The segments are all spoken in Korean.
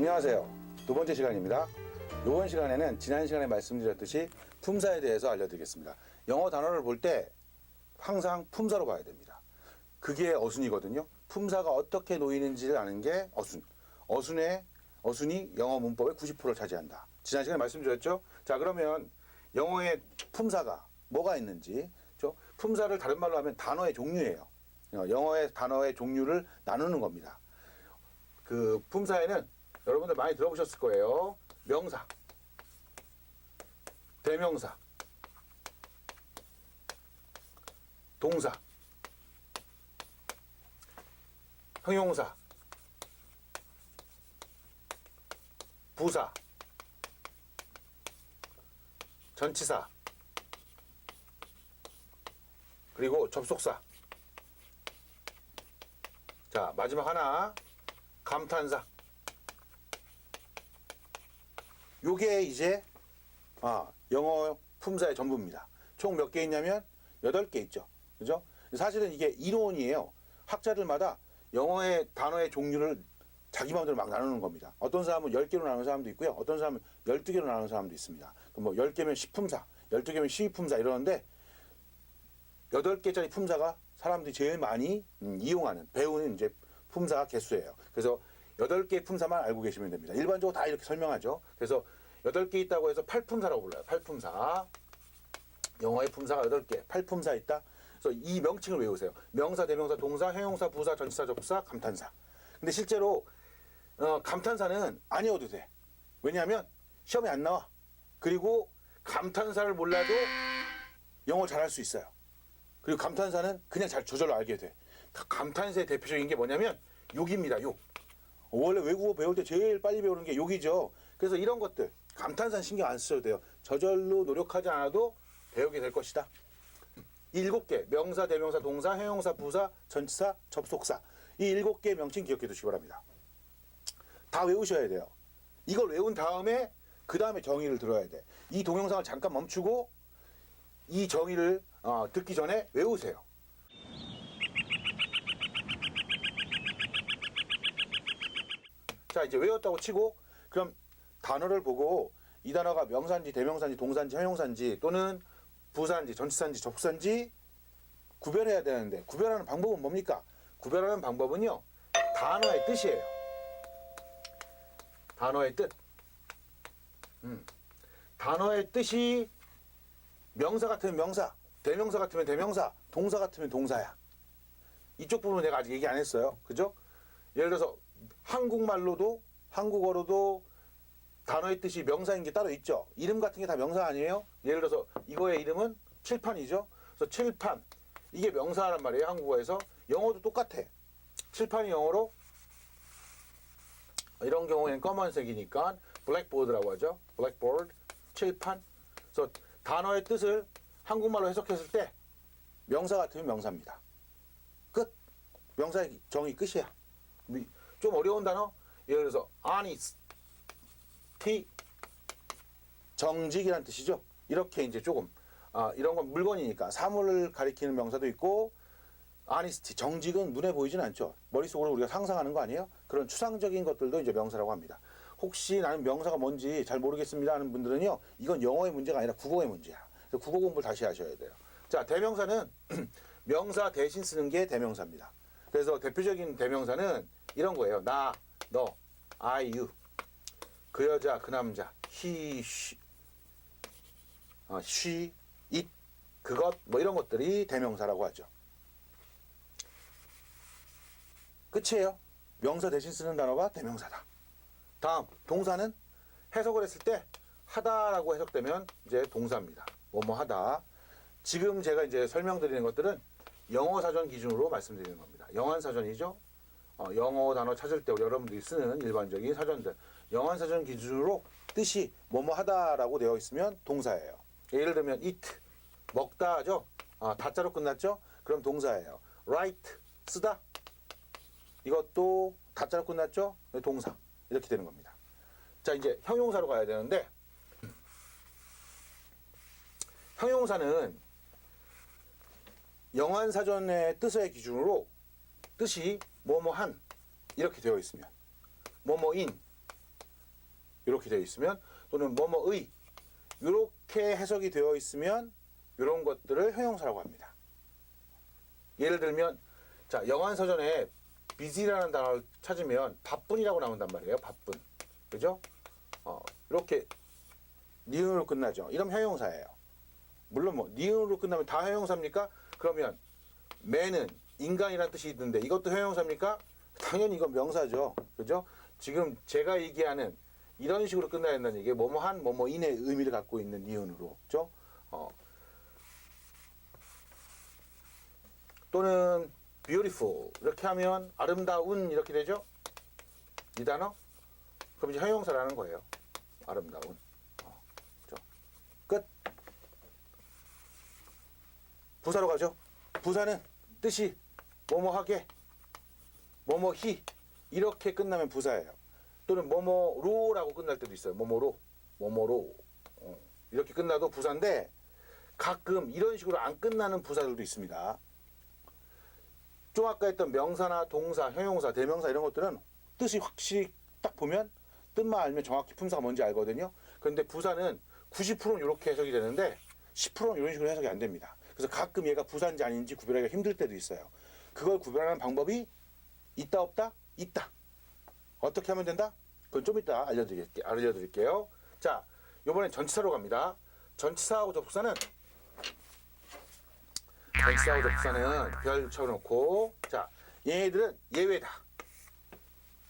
안녕하세요. 두 번째 시간입니다. 이번 시간에는 지난 시간에 말씀드렸듯이 품사에 대해서 알려드리겠습니다. 영어 단어를 볼 때 항상 품사로 봐야 됩니다. 그게 어순이거든요. 품사가 어떻게 놓이는지를 아는 게 어순. 어순의 어순이 영어 문법의 90%를 차지한다. 지난 시간에 말씀드렸죠. 자 그러면 영어의 품사가 뭐가 있는지, 저 품사를 다른 말로 하면 단어의 종류예요. 어, 영어의 단어의 종류를 나누는 겁니다. 그 품사에는 여러분들 많이 들어보셨을 거예요. 명사, 대명사, 동사, 형용사, 부사, 전치사, 그리고 접속사. 자, 마지막 하나. 감탄사. 요게 이제 아, 영어 품사의 전부입니다. 총 몇 개 있냐면 여덟 개 있죠. 그죠? 사실은 이게 이론이에요. 학자들마다 영어의 단어의 종류를 자기 마음대로 막 나누는 겁니다. 어떤 사람은 10개로 나누는 사람도 있고요. 어떤 사람은 12개로 나누는 사람도 있습니다. 뭐 10개면 10품사, 12개면 12품사 이러는데 8개짜리 품사가 사람들이 제일 많이 음, 이용하는, 배우는 이제 품사 개수예요. 그래서 8개 품사만 알고 계시면 됩니다. 일반적으로 다 이렇게 설명하죠. 그래서 8개 있다고 해서 8품사라고 불러요. 8품사. 영어의 품사가 8개, 8품사 있다. 그래서 이 명칭을 외우세요. 명사, 대명사, 동사, 형용사, 부사, 전치사, 접사, 감탄사. 근데 실제로 어, 감탄사는 안 외워도 돼. 왜냐하면 시험에 안 나와. 그리고 감탄사를 몰라도 영어 잘할 수 있어요. 그리고 감탄사는 그냥 잘 저절로 알게 돼. 감탄사의 대표적인 게 뭐냐면 욕입니다. 욕. 원래 외국어 배울 때 제일 빨리 배우는 게 욕이죠. 그래서 이런 것들 감탄사 신경 안 쓰셔도 돼요. 저절로 노력하지 않아도 배우게 될 것이다. 이 일곱 개 명사, 대명사, 동사, 형용사, 부사, 전치사, 접속사 이 일곱 개 명칭 기억해 두시기 바랍니다. 다 외우셔야 돼요. 이걸 외운 다음에 그 다음에 정의를 들어야 돼. 이 동영상을 잠깐 멈추고 이 정의를 어, 듣기 전에 외우세요. 자 이제 외웠다고 치고 그럼 단어를 보고 이 단어가 명사인지 대명사인지 동사인지 형용사인지 또는 부사인지 전치사인지 접사인지 구별해야 되는데 구별하는 방법은 뭡니까? 구별하는 방법은요 단어의 뜻이에요. 단어의 뜻. 음. 단어의 뜻이 명사 같으면 명사, 대명사 같으면 대명사, 동사 같으면 동사야. 이쪽 부분 은 내가 아직 얘기 안 했어요. 그죠? 예를 들어서 한국말로도 한국어로도 단어의 뜻이 명사인 게 따로 있죠. 이름 같은 게 다 명사 아니에요? 예를 들어서 이거의 이름은 칠판이죠. 그래서 칠판 이게 명사란 말이에요. 한국어에서 영어도 똑같아. 칠판이 영어로 이런 경우에는 검은색이니까 블랙보드라고 하죠. 블랙보드 칠판. 그래서 단어의 뜻을 한국말로 해석했을 때 명사 같으면 명사입니다. 끝. 명사의 정의 끝이야. 미- 좀 어려운 단어 예를 들어서 honest, 티, 정직이란 뜻이죠. 이렇게 이제 조금 아, 이런 건 물건이니까 사물을 가리키는 명사도 있고 honesty, 정직은 눈에 보이진 않죠. 머릿속으로 우리가 상상하는 거 아니에요? 그런 추상적인 것들도 이제 명사라고 합니다. 혹시 나는 명사가 뭔지 잘 모르겠습니다 하는 분들은요, 이건 영어의 문제가 아니라 국어의 문제야. 그래서 국어 공부를 다시 하셔야 돼요. 자, 대명사는 명사 대신 쓰는 게 대명사입니다. 그래서 대표적인 대명사는 이런 거예요. 나, 너, I, you. 그 여자, 그 남자, he, she, 어, she, it, 그것, 뭐 이런 것들이 대명사라고 하죠. 끝이에요. 명사 대신 쓰는 단어가 대명사다. 다음, 동사는 해석을 했을 때 하다라고 해석되면 이제 동사입니다. 뭐뭐 하다. 지금 제가 이제 설명드리는 것들은 영어 사전 기준으로 말씀드리는 겁니다. 영한 사전이죠. 어, 영어 단어 찾을 때 여러분들이 쓰는 일반적인 사전들. 영한 사전 기준으로 뜻이 뭐뭐 하다라고 되어 있으면 동사예요. 예를 들면 eat 먹다 죠. 아, 다자로 끝났죠. 그럼 동사예요. write 쓰다 이것도 다자로 끝났죠. 동사 이렇게 되는 겁니다. 자 이제 형용사로 가야 되는데 형용사는 영한 사전의 뜻의 기준으로 뜻이 뭐뭐한 이렇게 되어 있으면 뭐뭐인 이렇게 되어 있으면 또는 뭐뭐의 이렇게 해석이 되어 있으면 이런 것들을 형용사라고 합니다. 예를 들면 자 영한 서전에 busy라는 단어를 찾으면 바쁜이라고 나온단 말이에요. 바쁜. 그죠? 어, 이렇게 니은으로 끝나죠. 이러면 형용사예요. 물론 뭐 니은으로 끝나면 다 형용사입니까? 그러면 매는 인간이라는 뜻이 있는데 이것도 형용사입니까? 당연히 이건 명사죠. 그죠? 지금 제가 얘기하는 이런 식으로 끝나야 된다는 얘기 뭐뭐한 뭐뭐인의 의미를 갖고 있는 니은으로. 그죠? 어. 또는 beautiful 이렇게 하면 아름다운 이렇게 되죠? 이 단어? 그럼 이제 형용사라는 거예요. 아름다운. 어. 부사로 가죠. 부사는 뜻이 뭐뭐하게, 뭐뭐히 이렇게 끝나면 부사예요. 또는 뭐뭐로라고 끝날 때도 있어요. 뭐뭐로, 뭐뭐로 어, 이렇게 끝나도 부사인데 가끔 이런 식으로 안 끝나는 부사들도 있습니다. 좀 아까 했던 명사나 동사, 형용사, 대명사 이런 것들은 뜻이 확실히 딱 보면 뜻만 알면 정확히 품사가 뭔지 알거든요. 그런데 부사는 90%는 이렇게 해석이 되는데 10%는 이런 식으로 해석이 안 됩니다. 그래서 가끔 얘가 부사인지 아닌지 구별하기가 힘들 때도 있어요. 그걸 구별하는 방법이 있다 없다? 있다. 어떻게 하면 된다? 그건 좀 이따 알려드릴게, 알려드릴게요. 자, 이번엔 전치사로 갑니다. 전치사하고 접속사는 전치사하고 접속사는 별 쳐놓고 자, 얘네들은 예외다.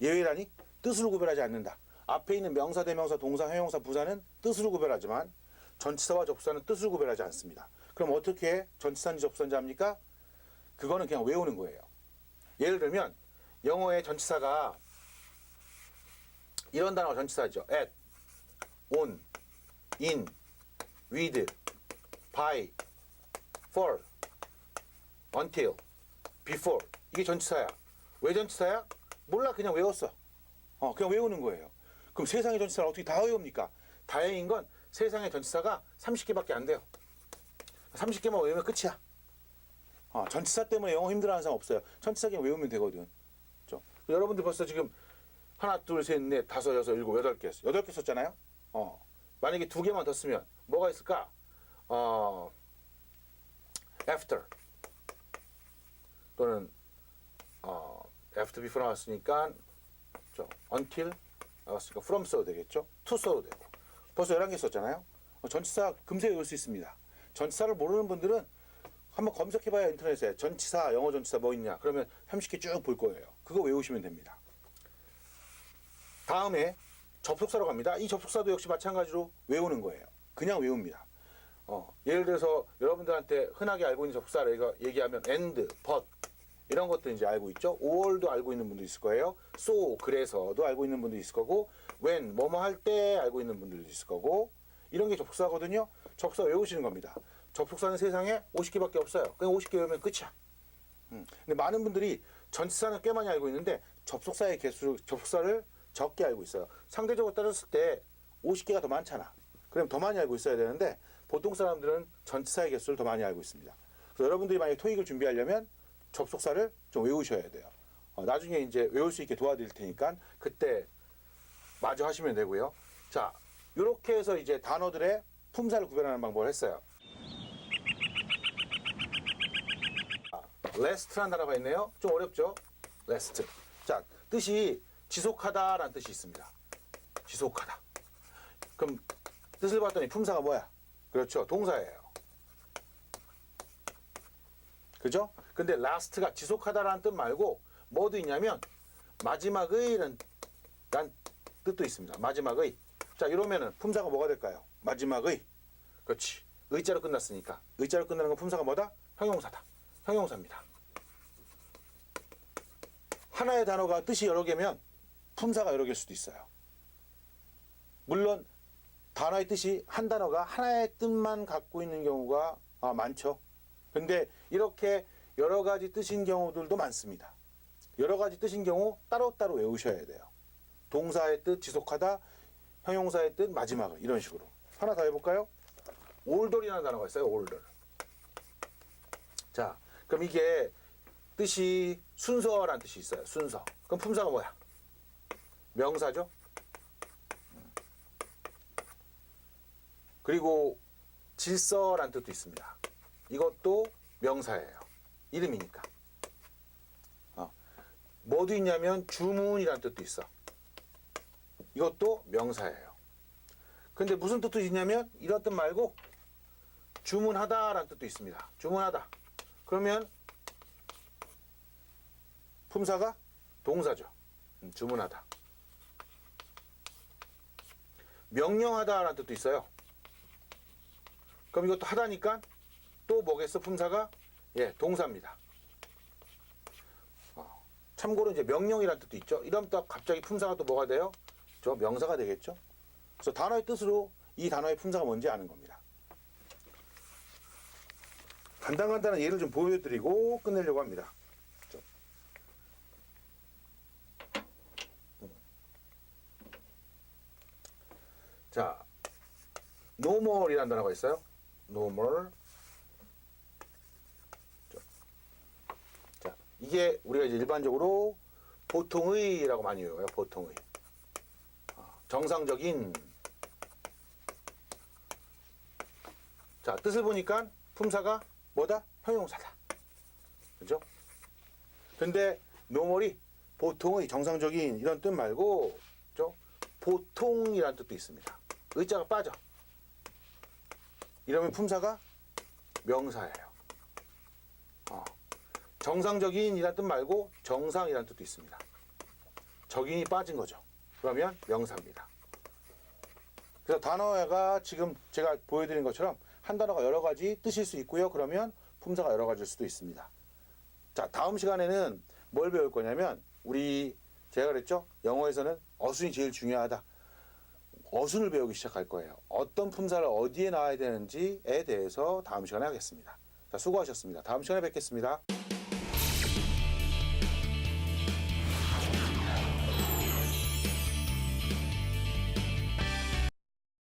예외라니 뜻으로 구별하지 않는다. 앞에 있는 명사, 대명사, 동사, 형용사, 부사는 뜻으로 구별하지만 전치사와 접수사는 뜻으로 구별하지 않습니다. 그럼 어떻게 전치사인지 접수사인지 합니까? 그거는 그냥 외우는 거예요. 예를 들면 영어의 전치사가 이런 단어가 전치사죠. at, on, in, with, by, for, until, before 이게 전치사야. 왜 전치사야? 몰라 그냥 외웠어. 어, 그냥 외우는 거예요. 그럼 세상의 전치사를 어떻게 다 외웁니까? 다행인 건 세상의 전치사가 30개밖에 안 돼요. 30개만 외우면 끝이야. 어, 전치사 때문에 영어 힘들어하는 사람 없어요. 전치사 그냥 외우면 되거든. 그죠? 여러분들 벌써 지금 하나, 둘, 셋, 넷, 다섯, 여섯, 일곱, 여덟 개, 여덟 개 썼잖아요. 어, 만약에 두 개만 더 쓰면 뭐가 있을까? 어, after 또는 어, after before 나왔으니까 저 until 나왔으니까 from 써도 되겠죠. to 써도 되고 벌써 11개 썼잖아요. 어, 전치사 금세 외울 수 있습니다. 전치사를 모르는 분들은 한번 검색해봐요 인터넷에 전치사 영어 전치사 뭐 있냐 그러면 30개 쭉 볼 거예요. 그거 외우시면 됩니다. 다음에 접속사로 갑니다. 이 접속사도 역시 마찬가지로 외우는 거예요. 그냥 외웁니다. 어, 예를 들어서 여러분들한테 흔하게 알고 있는 접속사를 얘기하면 and, but 이런 것들 이제 알고 있죠. or도 알고 있는 분도 있을 거예요. so 그래서도 알고 있는 분도 있을 거고 when 뭐뭐 할 때 알고 있는 분들도 있을 거고 이런 게 접속사거든요. 접속사 외우시는 겁니다. 접속사는 세상에 50개밖에 없어요. 그냥 50개 외우면 끝이야. 음. 근데 많은 분들이 전치사는 꽤 많이 알고 있는데 접속사의 개수 접속사를 적게 알고 있어요. 상대적으로 따졌을 때 50개가 더 많잖아. 그럼 더 많이 알고 있어야 되는데 보통 사람들은 전치사의 개수를 더 많이 알고 있습니다. 그래서 여러분들이 만약에 토익을 준비하려면 접속사를 좀 외우셔야 돼요. 어, 나중에 이제 외울 수 있게 도와드릴 테니까 그때 마저 하시면 되고요. 자, 이렇게 해서 이제 단어들의 품사를 구별하는 방법을 했어요. 레스트라는 단어가 있네요. 좀 어렵죠? 레스트. 자, 뜻이 지속하다라는 뜻이 있습니다. 지속하다. 그럼 뜻을 봤더니 품사가 뭐야? 그렇죠. 동사예요. 그죠? 근데 last가 지속하다라는 뜻 말고 뭐도 있냐면 마지막의라는 란 뜻도 있습니다. 마지막의. 자, 이러면은 품사가 뭐가 될까요? 마지막의. 그렇지. 의자로 끝났으니까. 의자로 끝나는 건 품사가 뭐다? 형용사다. 형용사입니다. 하나의 단어가 뜻이 여러 개면 품사가 여러 개일 수도 있어요. 물론 단어의 뜻이 한 단어가 하나의 뜻만 갖고 있는 경우가 아, 많죠. 근데 이렇게 여러 가지 뜻인 경우들도 많습니다. 여러 가지 뜻인 경우 따로따로 외우셔야 돼요. 동사의 뜻 지속하다, 형용사의 뜻 마지막을 이런 식으로. 하나 더 해볼까요? 올돌이라는 단어가 있어요. 올돌. 자, 그럼 이게 뜻이 순서라는 뜻이 있어요. 순서. 그럼 품사가 뭐야? 명사죠? 그리고 질서란 뜻도 있습니다. 이것도 명사예요. 이름이니까. 어. 뭐도 있냐면 주문이란 뜻도 있어. 이것도 명사예요. 근데 무슨 뜻도 있냐면 이런 뜻 말고 주문하다라는 뜻도 있습니다. 주문하다. 그러면 품사가 동사죠. 음, 주문하다. 명령하다라는 뜻도 있어요. 그럼 이것도 하다니까 또 뭐겠어? 품사가 예 동사입니다. 어, 참고로 이제 명령이라는 뜻도 있죠. 이러면 또 갑자기 품사가 또 뭐가 돼요? 저 명사가 되겠죠. 그래서 단어의 뜻으로 이 단어의 품사가 뭔지 아는 겁니다. 간단간단한 예를 좀 보여드리고 끝내려고 합니다. 자, normal이라는 단어가 있어요. normal. 자, 자, 이게 우리가 이제 일반적으로 보통의라고 많이 외워요. 보통의. 어, 정상적인. 자, 뜻을 보니까 품사가 뭐다? 형용사다. 그죠? 근데 노멀이 보통의 정상적인 이런 뜻 말고 그죠? 보통이라는 뜻도 있습니다. 의자가 빠져. 이러면 품사가 명사예요. 어. 정상적인 이란 뜻 말고 정상이라는 뜻도 있습니다. 적인이 빠진 거죠. 그러면 명사입니다. 그래서 단어가 지금 제가 보여드린 것처럼 한 단어가 여러 가지 뜻일 수 있고요. 그러면 품사가 여러 가지일 수도 있습니다. 자, 다음 시간에는 뭘 배울 거냐면 우리 제가 그랬죠? 영어에서는 어순이 제일 중요하다. 어순을 배우기 시작할 거예요. 어떤 품사를 어디에 놔야 되는지에 대해서 다음 시간에 하겠습니다. 자, 수고하셨습니다. 다음 시간에 뵙겠습니다.